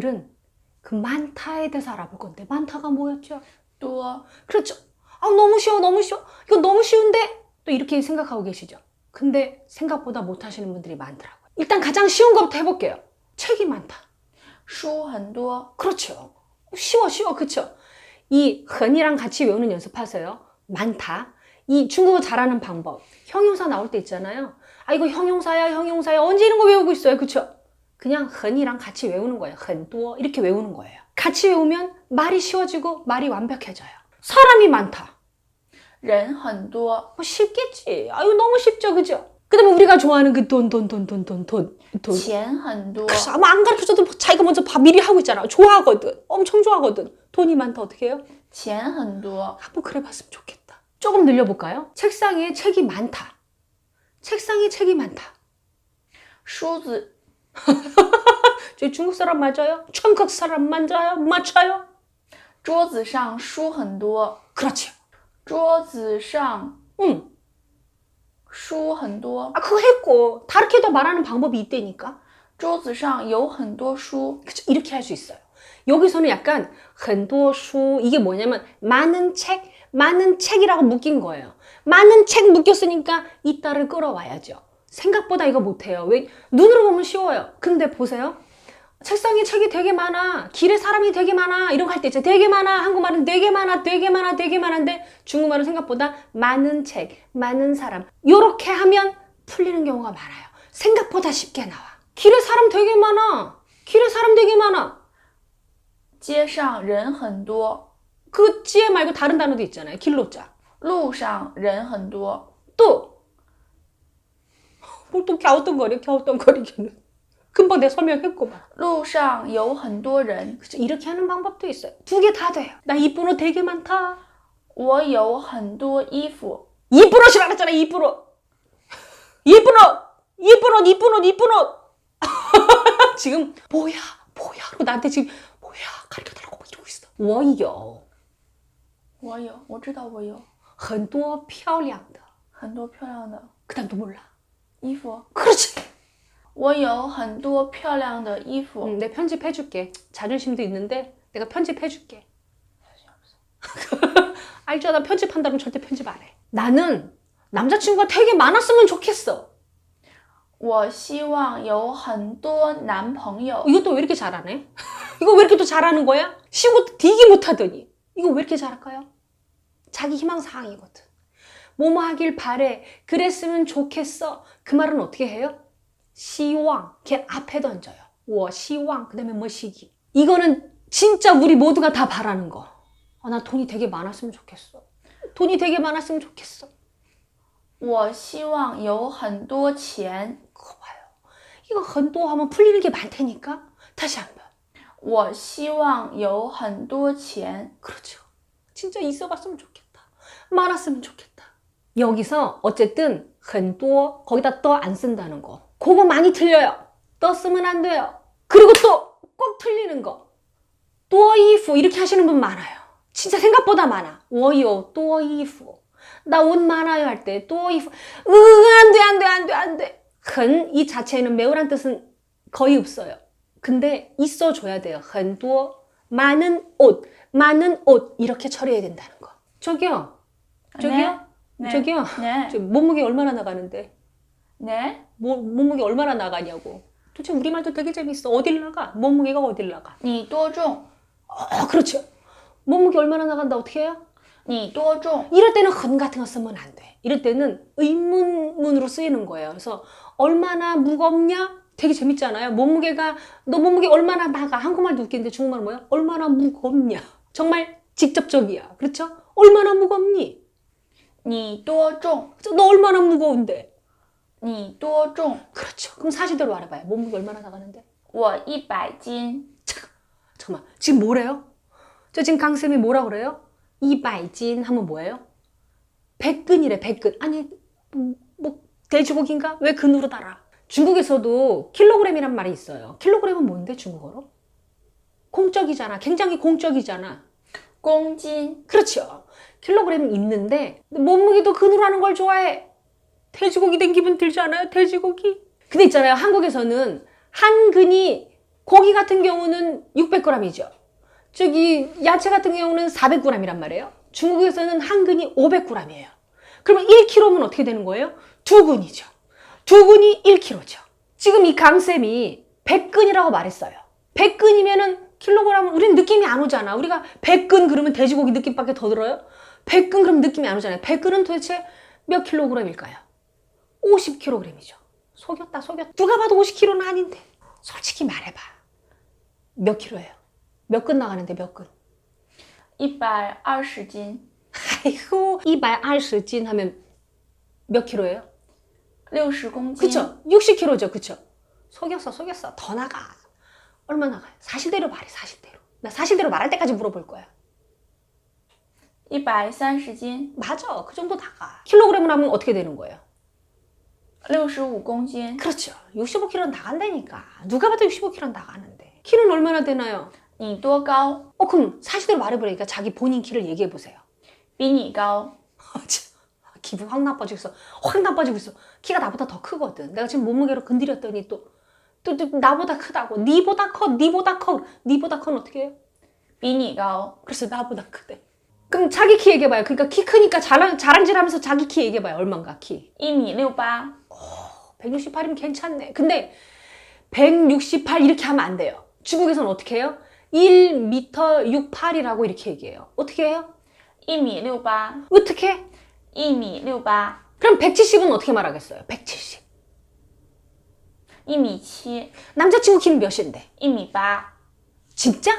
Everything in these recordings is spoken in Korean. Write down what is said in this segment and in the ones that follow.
오늘은 그 만타에 대해서 알아볼 건데 만타가 뭐였죠? 또아 그렇죠. 아 너무 쉬워 너무 쉬워 이거 너무 쉬운데 또 이렇게 생각하고 계시죠. 근데 생각보다 못하시는 분들이 많더라고요. 일단 가장 쉬운 것부터 해볼게요. 책이 많다. 쉬워 한도 그렇죠. 쉬워 쉬워 그렇죠. 이 흔이랑 같이 외우는 연습하세요. 많다. 이 중국어 잘하는 방법. 형용사 나올 때 있잖아요. 아 이거 형용사야 형용사야 언제 이런 거 외우고 있어요 그쵸? 그냥 흔이랑 같이 외우는 거예요. 很多 이렇게 외우는 거예요. 같이 외우면 말이 쉬워지고 말이 완벽해져요. 사람이 많다. 人很多 뭐 쉽겠지. 아유 너무 쉽죠, 그죠? 그다음에 우리가 좋아하는 그 돈, 돈, 돈, 돈, 돈, 돈, 돈. 钱很多 그래서 아마 안 가르쳐줘도 자기가 먼저 봐 미리 하고 있잖아. 좋아하거든. 엄청 좋아하거든. 돈이 많다 어떻게 해요? 钱很多 한번 그래봤으면 좋겠다. 조금 늘려볼까요? 책상에 책이 많다. 책상에 책이 많다. 梳子 저희 중국 사람 맞아요? 중국 사람 맞아요? 맞아요? 桌子上书很多 그렇죠. 桌子上 응. 书很多 아 그거 했고 다르게 더 말하는 방법이 있다니까. 桌子上有很多书 그쵸? 이렇게 할 수 있어요. 여기서는 약간 很多书 이게 뭐냐면 많은 책, 많은 책이라고 묶인 거예요. 많은 책 묶였으니까 이따를 끌어와야죠. 생각보다 이거 못해요. 왜? 눈으로 보면 쉬워요. 근데 보세요. 책상에 책이 되게 많아. 길에 사람이 되게 많아. 이런 거 할 때 있죠. 되게 많아. 한국말은 되게 많아. 되게 많아. 되게 많은데 중국말은 생각보다 많은 책, 많은 사람. 요렇게 하면 풀리는 경우가 많아요. 생각보다 쉽게 나와. 길에 사람 되게 많아. 길에 사람 되게 많아. 街上人很多 그 찌에 말고 다른 단어도 있잖아요. 길로자. 路上人很多 또, 뭘 또 갸우뚱거려, 갸우뚱거리기는. 금방 내가 설명했구만. 路上有很多人 그죠? 이렇게 하는 방법도 있어요. 두 개 다 돼요. 나 이쁜 옷 되게 많다. 我有很多衣服 이쁜 옷이라 그랬잖아, 이쁜 옷. 이쁜 옷! 이쁜 옷, 이쁜 옷, 이쁜 옷! 지금, 뭐야, 뭐야. 그리고 나한테 지금, 뭐야, 가르쳐달라고 막 이러고 있어. 我有我有我知道我有很多漂亮的.很多漂亮的 그 다음도 몰라. 衣服 그렇지. 我有很多漂亮的衣服 응, 내 편집해줄게. 자존심도 있는데 내가 편집해줄게. 알죠? 나 편집한다면 절대 편집 안 해. 나는 남자친구가 되게 많았으면 좋겠어. 我希望有很多男朋友 이것도 왜 이렇게 잘하네? 이거 왜 이렇게 또 잘하는 거야? 쉬고 되게 못하더니. 이거 왜 이렇게 잘할까요? 자기 희망사항이거든. 뭐뭐 하길 바래. 그랬으면 좋겠어. 그 말은 어떻게 해요? 시왕. 걔 앞에 던져요. 我希望. 그 다음에 뭐 시기. 이거는 진짜 우리 모두가 다 바라는 거. 아, 나 돈이 되게 많았으면 좋겠어. 돈이 되게 많았으면 좋겠어. 我希望有很多钱 그거 봐요. 이거 헌도 하면 풀리는 게 많다니까? 다시 한 번. 我希望有很多钱 그렇죠. 진짜 있어봤으면 좋겠다. 많았으면 좋겠다. 여기서 어쨌든 很多 거기다 떠 안 쓴다는 거. 그거 많이 틀려요. 떠 쓰면 안 돼요. 그리고 또 꼭 틀리는 거. 多衣服 이렇게 하시는 분 많아요. 진짜 생각보다 많아. 我有多衣服. 나 옷 많아요 할 때, 多衣服. 으, 안 돼, 안 돼, 안 돼, 안 돼. 很, 이 자체에는 매우란 뜻은 거의 없어요. 근데 있어줘야 돼요. 很多, 많은 옷, 많은 옷. 이렇게 처리해야 된다는 거. 저기요. 저기요. 네. 저기요. 네. 저 몸무게 얼마나 나가는데? 네 뭐, 몸무게 얼마나 나가냐고. 도대체 우리말도 되게 재밌어. 어딜 나가? 몸무게가 어딜 나가? 你多重 어, 그렇죠. 몸무게 얼마나 나간다 어떻게 해요? 你多重 이럴 때는 흔 같은 거 쓰면 안 돼. 이럴 때는 의문문으로 쓰이는 거예요. 그래서 얼마나 무겁냐? 되게 재밌잖아요. 몸무게가 너 몸무게 얼마나 나가? 한국말도 웃기는데 중국말은 뭐야? 얼마나 무겁냐? 정말 직접적이야. 그렇죠? 얼마나 무겁니? 你多重 그래서 너 얼마나 무거운데? 你多重 그렇죠. 그럼 사실대로 알아봐요. 몸무게 얼마나 나가는데? 我一百斤 잠깐만. 지금 뭐래요? 저 지금 강쌤이 뭐라 그래요? 이바이진 하면 뭐예요? 백근이래, 백근. 아니, 음, 뭐, 돼지고기인가? 왜 근으로 달아? 중국에서도 킬로그램이란 말이 있어요. 킬로그램은 뭔데, 중국어로? 공적이잖아. 굉장히 공적이잖아. 公斤 그렇죠. 킬로그램은 있는데, 몸무게도 근으로 하는 걸 좋아해. 돼지고기 된 기분 들지 않아요? 돼지고기? 근데 있잖아요. 한국에서는 한 근이 고기 같은 경우는 600g이죠. 저기 야채 같은 경우는 400g이란 말이에요. 중국에서는 한 근이 500g이에요. 그러면 1kg면 어떻게 되는 거예요? 두 근이죠. 두 근이 1kg죠. 지금 이 강쌤이 100근이라고 말했어요. 100근이면은 킬로그램은 우리는 느낌이 안 오잖아. 우리가 100근 그러면 돼지고기 느낌밖에 더 들어요? 100근 그러면 느낌이 안 오잖아요. 100근은 도대체 몇 킬로그램일까요? 50kg이죠. 속였다, 속였다. 누가 봐도 50kg는 아닌데. 솔직히 말해봐. 몇 킬로예요? 몇 근 나가는데 몇 근? 120斤， 아이고, 220斤 하면 몇 킬로예요? 60公斤。 그쵸? 60kg죠, 그쵸? 속였어, 속였어. 더 나가. 얼마 나가요? 사실대로 말해, 사실대로. 나 사실대로 말할 때까지 물어볼 거야. 130斤， 맞아, 그 정도 나가. 킬로그램을 하면 어떻게 되는 거예요? 65公斤， 그렇죠. 65kg 나간다니까. 누가 봐도 65kg 나가는데. 키는 얼마나 되나요? 你多高？ 어, 그럼 사실대로 말해보니까 자기 본인 키를 얘기해보세요. 比你高。 아, 참. 기분 확 나빠지고 있어. 확 나빠지고 있어. 키가 나보다 더 크거든. 내가 지금 몸무게로 건드렸더니 또, 또, 또 나보다 크다고. 니보다 커 니보다 커. 니보다 커는 어떻게 해요? 미니가 어, 그래서 나보다 크대. 그럼 자기 키 얘기해봐요. 그러니까 키 크니까 자랑, 자랑질하면서 자기 키 얘기해봐요. 얼만가 키. 이미 오빠. 어, 168이면 괜찮네. 근데 168 이렇게 하면 안 돼요. 중국에서는 어떻게 해요? 1m 68이라고 이렇게 얘기해요. 어떻게 해요? 이미 오빠. 어떻게? 이미 오빠. 그럼 170은 어떻게 말하겠어요? 170 一米七， 남자친구 키는 몇인데? 一米八。 진짜?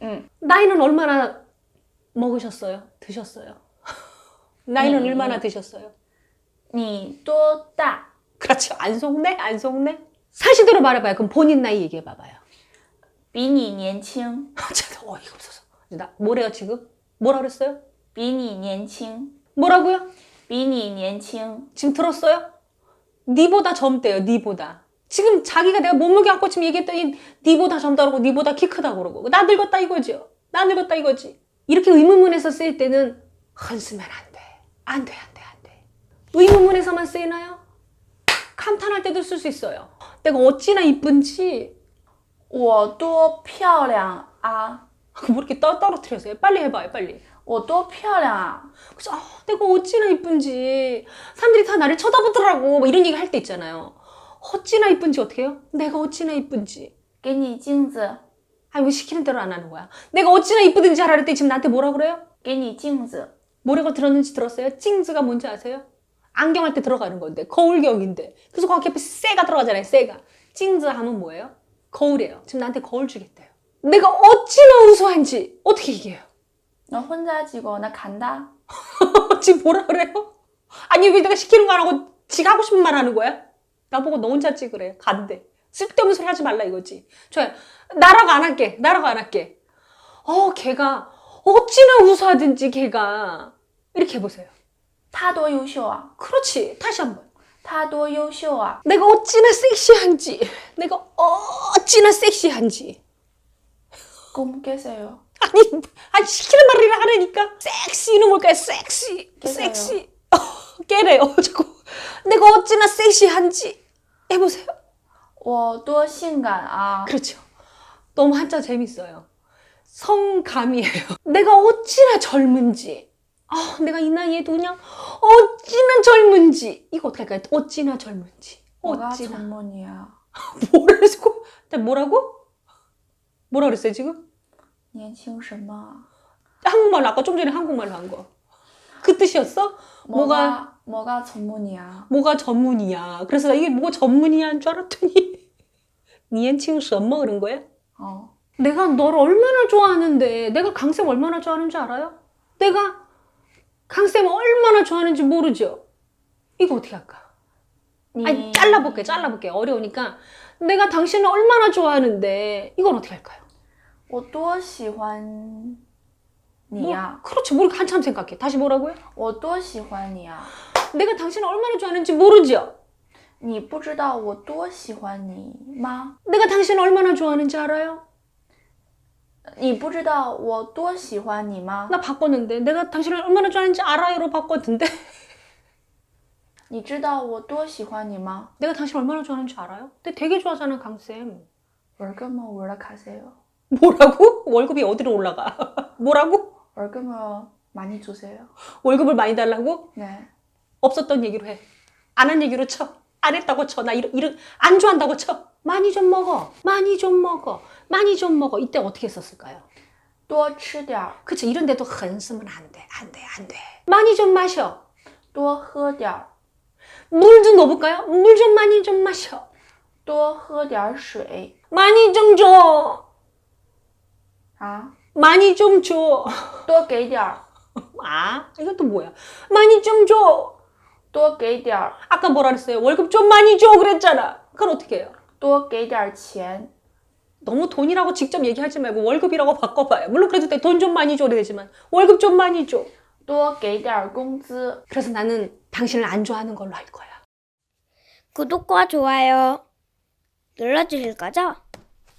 嗯， 나이는 얼마나 먹으셨어요? 드셨어요? 나이는 음. 얼마나 드셨어요? 你多大？ 그렇죠. 안 속네? 안 속네? 사실대로 말해봐요. 그럼 본인 나이 얘기해봐봐요. 比你年轻， 참 어이가 없어서. 나 뭐래요 지금? 뭐라 그랬어요? 比你年轻， 뭐라고요? 比你年轻。 지금 들었어요? 니보다 젊대요. 니보다. 지금 자기가 내가 몸무게 갖고 지금 얘기했더니 니보다 젊다 그러고 니보다 키 크다 그러고 나 늙었다 이거죠. 나 늙었다 이거지. 이렇게 의문문에서 쓰일 때는 헌쓰면 안 돼. 안 돼, 안 돼, 안 돼. 의문문에서만 쓰이나요? 감탄할 때도 쓸 수 있어요. 내가 어찌나 이쁜지 我多漂亮啊！ 뭐 이렇게 떠, 떨어뜨려서요. 빨리 해봐요, 빨리. 我多漂亮啊！ 그래서 아, 내가 어찌나 이쁜지 사람들이 다 나를 쳐다보더라고 뭐 이런 얘기 할 때 있잖아요. 어찌나 이쁜지 어떻게 해요? 내가 어찌나 이쁜지 给你镜子， 아니 왜 시키는 대로 안 하는 거야? 내가 어찌나 이쁘든지 하라 그랬더니 지금 나한테 뭐라 그래요? 给你镜子， 뭐라고 들었는지 들었어요? 찡즈가 뭔지 아세요? 안경할 때 들어가는 건데 거울경인데 그래서 거기 옆에 쇠가 들어가잖아요 쇠가 찡즈 하면 뭐예요? 거울이에요 지금 나한테 거울 주겠대요 내가 어찌나 우수한지 어떻게 얘기해요? 너 혼자 지고 나 간다. 지금 뭐라 그래요? 아니 왜 내가 시키는 거 안 하고 지가 하고 싶은 말 하는 거야? 나보고 너 혼자 찍으래 간대 쓸데없는 소리 하지 말라 이거지 좋아요 나라고 안 할게 나라고 안 할게 어 걔가 어찌나 우수하든지 걔가 이렇게 해보세요 他多优秀啊！ 그렇지 다시 한번 他多优秀啊！ 내가 어찌나 섹시한지 내가 어찌나 섹시한지 꿈 깨세요. 아니 아니 시키는 말이라 하라니까 섹시는 뭘까요 섹시 깨세요. 섹시 어, 깨래요 자꾸 내가 어찌나 섹시한지 해보세요 我多性感啊！ 그렇죠 너무 한자 재밌어요 성감이에요 내가 어찌나 젊은지 아 내가 이 나이에도 그냥 어찌나 젊은지 이거 어떻게 할까요 어찌나 젊은지 我が 어찌나 沉默你啊！ 뭐라고 뭐라고 뭐라 그랬어요 지금 年轻什么？ 한국말로 아까 좀 전에 한국말로 한 거. 그 뜻이었어? 뭐가 뭐가 전문이야? 뭐가 전문이야. 그래서 나 이게 뭐가 전문이야 한 줄 알았더니 니엔칭 什么 그런 거야? 어. 내가 너를 얼마나 좋아하는데 내가 강쌤 얼마나 좋아하는지 알아요? 내가 강쌤 얼마나 좋아하는지 모르죠? 이거 어떻게 할까? 아니 잘라볼게 잘라볼게 어려우니까 내가 당신을 얼마나 좋아하는데 이건 어떻게 할까요? 我多喜欢 你 뭐, 呀！ 그렇죠. 뭘 한참 생각해. 다시 뭐라고요? 我多喜欢你啊！ 내가 당신을 얼마나 좋아하는지 모르죠? 你不知道我多喜欢你吗？ 내가 당신을 얼마나 좋아하는지 알아요? 你不知道我多喜欢你吗？ 나 바꿨는데 내가 당신을 얼마나 좋아하는지 알아요로 바꿨는데 你知道我多喜欢你吗？ 내가 당신을 얼마나 좋아하는지 알아요? 근데 되게 좋아하잖아 강쌤 월급은 올라가세요. 뭐라고? 월급이 어디로 올라가? 뭐라고? 월급은 많이 주세요. 월급을 많이 달라고? 네. 없었던 얘기로 해. 안 한 얘기로 쳐. 안 했다고 쳐. 나 이런, 이런, 안 좋아한다고 쳐. 많이 좀 먹어. 많이 좀 먹어. 많이 좀 먹어. 이때 어떻게 썼을까요? 多吃点儿， 그치. 이런 데도 흔 쓰면 안 돼. 안 돼. 안 돼. 많이 좀 마셔. 多喝点儿， 물 좀 넣어볼까요? 물 좀 많이 좀 마셔. 多喝点儿水 많이 좀 줘. 啊， 많이 좀 줘. 多给点儿， 아, 이건 또 뭐야? 많이 좀 줘. 多给点儿， 아까 뭐라 그랬어요? 월급 좀 많이 줘 그랬잖아. 그건 어떻게 해요? 多给点儿钱， 너무 돈이라고 직접 얘기하지 말고 월급이라고 바꿔봐요. 물론 그래도 돈 좀 많이 줘야 되지만 월급 좀 많이 줘. 多给点儿工资。 그래서 나는 당신을 안 좋아하는 걸로 할 거야. 구독과 좋아요 눌러주실 거죠?